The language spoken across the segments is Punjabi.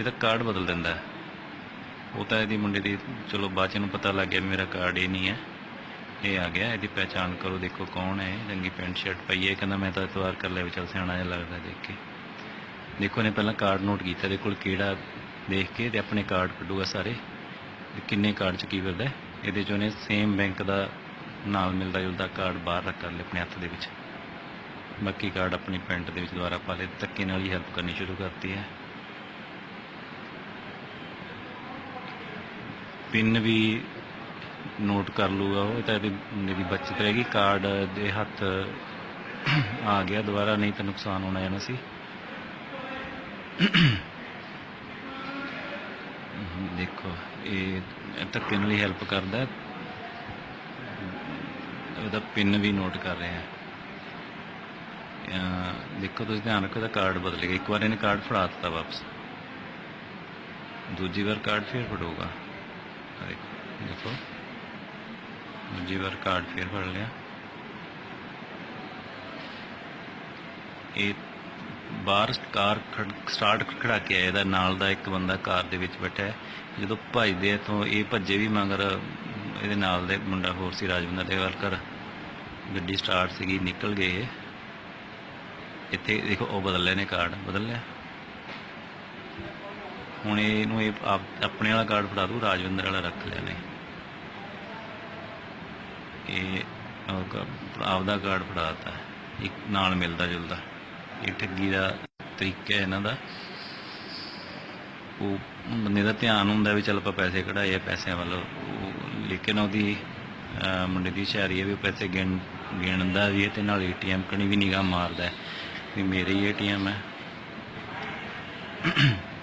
ਇਹਦਾ ਕਾਰਡ ਬਦਲ ਦਿੰਦਾ ਉਹ ਤਾਂ ਇਹਦੀ ਮੁੰਡੇ ਦੀ, ਚਲੋ ਬਾਅਦ ਚ ਨੂੰ ਪਤਾ ਲੱਗ ਗਿਆ ਵੀ ਮੇਰਾ ਕਾਰਡ ਇਹ ਨਹੀਂ ਹੈ। ਇਹ ਆ ਗਿਆ, ਇਹਦੀ ਪਹਿਚਾਣ ਕਰੋ, ਦੇਖੋ ਕੌਣ ਹੈ ਇਹ? ਰੰਗੀ ਪੈਂਟ, ਸ਼ਰਟ ਪਾਈ ਹੈ। ਕਹਿੰਦਾ ਮੈਂ ਤਾਂ ਇਤਵਾਰ ਕਰ ਲਿਆ ਵੀ ਚੱਲ ਸਿਆਣਾ ਜਿਹਾ ਲੱਗਦਾ ਦੇਖ ਕੇ। ਦੇਖੋ ਨੇ ਪਹਿਲਾਂ ਕਾਰਡ ਨੋਟ ਕੀਤਾ, ਇਹਦੇ ਕੋਲ ਕਿਹੜਾ ਦੇਖ ਕੇ ਤੇ ਆਪਣੇ ਕਾਰਡ ਕੱਢੂਗਾ ਸਾਰੇ। ਕਿੰਨੇ ਕਾਰਡ ਚ ਕੀ ਫਿਰਦਾ ਇਹਦੇ ਚੋਂ ਨੇ ਸੇਮ ਬੈਂਕ ਦਾ ਨਾਲ ਮਿਲਦਾ ਜੁਲਦਾ ਕਾਰਡ ਬਾਹਰ ਰੱਖ ਕਰ ਲਿਆ ਆਪਣੇ ਹੱਥ ਦੇ ਵਿੱਚ। ਬਾਕੀ ਕਾਰਡ ਆਪਣੀ ਪੈਂਟ ਦੇ ਵਿੱਚ ਦੁਬਾਰਾ ਪਾ ਲਏ ਧੱਕੇ ਨਾਲ ਹੀ ਹੈਲਪ ਕਰਨੀ ਸ਼ੁਰੂ ਕਰਤੀ ਹੈ। ਪਿੰਨ ਵੀ ਨੋਟ ਕਰ ਲੂਗਾ ਉਹ ਤਾਂ ਇਹਦੀ ਮੇਰੀ ਬਚਤ ਰਹੇਗੀ। ਕਾਰਡ ਦੇ ਹੱਥ ਆ ਗਿਆ ਦੁਬਾਰਾ, ਨਹੀਂ ਤਾਂ ਨੁਕਸਾਨ ਹੋਣਾ ਜਾਣਾ ਸੀ। ਦੇਖੋ, ਇਹ ਧੱਕੇ ਨਾਲ ਹੀ ਹੈਲਪ ਕਰਦਾ ਹੈ। ਉਹਦਾ ਪਿੰਨ ਵੀ ਨੋਟ ਕਰ ਰਹੇ ਆ ਦੇਖੋ, ਤੁਸੀਂ ਧਿਆਨ ਰੱਖੋ, ਇਹਦਾ ਕਾਰਡ ਬਦਲ ਗਿਆ। ਇੱਕ ਵਾਰ ਇਹਨੇ ਕਾਰਡ ਫੜਾ ਦਿੱਤਾ ਵਾਪਸ। ਦੂਜੀ ਵਾਰ ਕਾਰਡ ਫੇਰ ਫੜੋਗਾ। ਦੇਖੋ। ਦੂਜੀ ਵਾਰ ਕਾਰਡ ਫੇਰ ਫੜ ਲਿਆ। ਇਹ ਬਾਹਰ ਕਾਰ ਸਟਾਰਟ ਖੜਾ ਕੇ ਆਇਆ ਇਹਦਾ ਨਾਲ ਦਾ ਇੱਕ ਬੰਦਾ ਕਾਰ ਦੇ ਵਿੱਚ ਬੈਠਾ ਹੈ। ਜਦੋਂ ਭੱਜਦੇ ਇਥੋਂ ਇਹ ਭੱਜੇ ਵੀ ਮਗਰ ਇਹਦੇ ਨਾਲ ਦੇ ਮੁੰਡਾ ਹੋਰ ਸੀ, ਰਾਜਵਿੰਦਰ ਦੇ ਵਰਕਰ ਗੱਡੀ ਸਟਾਰਟ ਸੀਗੀ, ਨਿਕਲ ਗਏ। ਇੱਥੇ ਦੇਖੋ, ਉਹ ਬਦਲ ਲਏ ਕਾਰਡ ਬਦਲ ਲਿਆ। ਹੁਣ ਇਹਨੂੰ ਇਹ ਆਪਣੇ ਵਾਲਾ ਕਾਰਡ ਫੜਾ ਦੂ ਰਾਜਵਿੰਦਰ ਵਾਲਾ ਰੱਖ ਲਿਆ ਨੇ। ਇਹ ਆਪਦਾ ਕਾਰਡ ਫੜਾਤਾ ਇੱਕ ਨਾਲ ਮਿਲਦਾ ਜੁਲਦਾ। ਇਹ ਠੱਗੀ ਦਾ ਤਰੀਕਾ ਹੈ ਇਹਨਾਂ ਦਾ। ਉਹ ਬੰਦੇ ਦਾ ਧਿਆਨ ਹੁੰਦਾ ਵੀ ਚੱਲ ਆਪਾਂ ਪੈਸੇ ਕਢਾਏ ਆ, ਪੈਸਿਆਂ ਵੱਲ। ਉਹ- ਲੇਕਿਨ ਉਹਦੀ ਮੁੰਡੇ ਦੀ ਸ਼ਾਇਰੀ ਹੈ ਵੀ ਪੈਸੇ ਗਿਣ, ਗਿਣਦਾ ਵੀ ਤੇ ਨਾਲ ਏਟੀਐਮ ਕਣੀ ਵੀ ਨਿਗਾਹ ਮਾਰਦਾ ਹੈ। ਵੀ ਮੇਰੇ ਹੀ ਏਟੀਐਮ ਹੈ।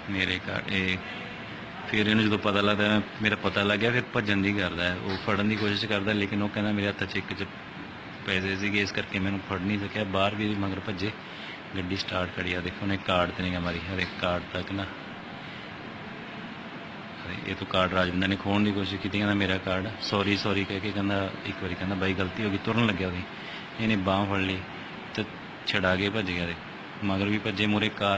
ਮੇਰੇ ਘਰ, ਇਹ ਫਿਰ ਇਹਨੂੰ ਜਦੋਂ ਪਤਾ ਲੱਗਦਾ, ਮੇਰਾ ਪਤਾ ਲੱਗ ਗਿਆ, ਫਿਰ ਭੱਜਣ ਦੀ ਕਰਦਾ ਉਹ ਫੜਨ ਦੀ ਕੋਸ਼ਿਸ਼ ਕਰਦਾ, ਲੇਕਿਨ ਉਹ ਕਹਿੰਦਾ ਮੇਰੇ ਹੱਥ 'ਚ ਇੱਕ 'ਚ ਪੈਸੇ ਸੀਗੇ, ਇਸ ਕਰਕੇ ਮੈਨੂੰ ਫੜ ਨਹੀਂ ਸਕਿਆ। ਬਾਹਰ ਵੀ ਮਗਰ ਭੱਜੇ, ਗੱਡੀ ਸਟਾਰਟ ਕਰੀ। ਆ ਦੇਖੋ, ਉਹਨੇ ਕਾਰਡ ਤੇ ਨਹੀਂ ਮਾਰੀ। ਹਰੇ ਕਾਰਡ ਤੱਕ ਨਾ। ਇਹ ਤੋਂ ਕਾਰਡ ਰਾਜਿੰਦਰ ਨੇ ਖੋਣ ਦੀ ਕੋਸ਼ਿਸ਼ ਕੀਤੀ, ਕਹਿੰਦਾ ਮੇਰਾ ਕਾਰਡ ਸੌਰੀ ਸੌਰੀ ਕਹਿ ਕੇ ਕਹਿੰਦਾ, ਇੱਕ ਵਾਰੀ ਕਹਿੰਦਾ, ਬਾਈ, ਗਲਤੀ ਹੋ ਗਈ। ਤੁਰਨ ਲੱਗਿਆ ਉਹਦੀ। ਇਹਨੇ ਬਾਹ ਫੜ ਲਈ ਤੇ ਛਡਾ ਕੇ ਭੱਜ ਗਿਆ ਦੇ ਮਗਰ ਵੀ ਭੱਜੇ ਮੂਰੇ ਕਾਰ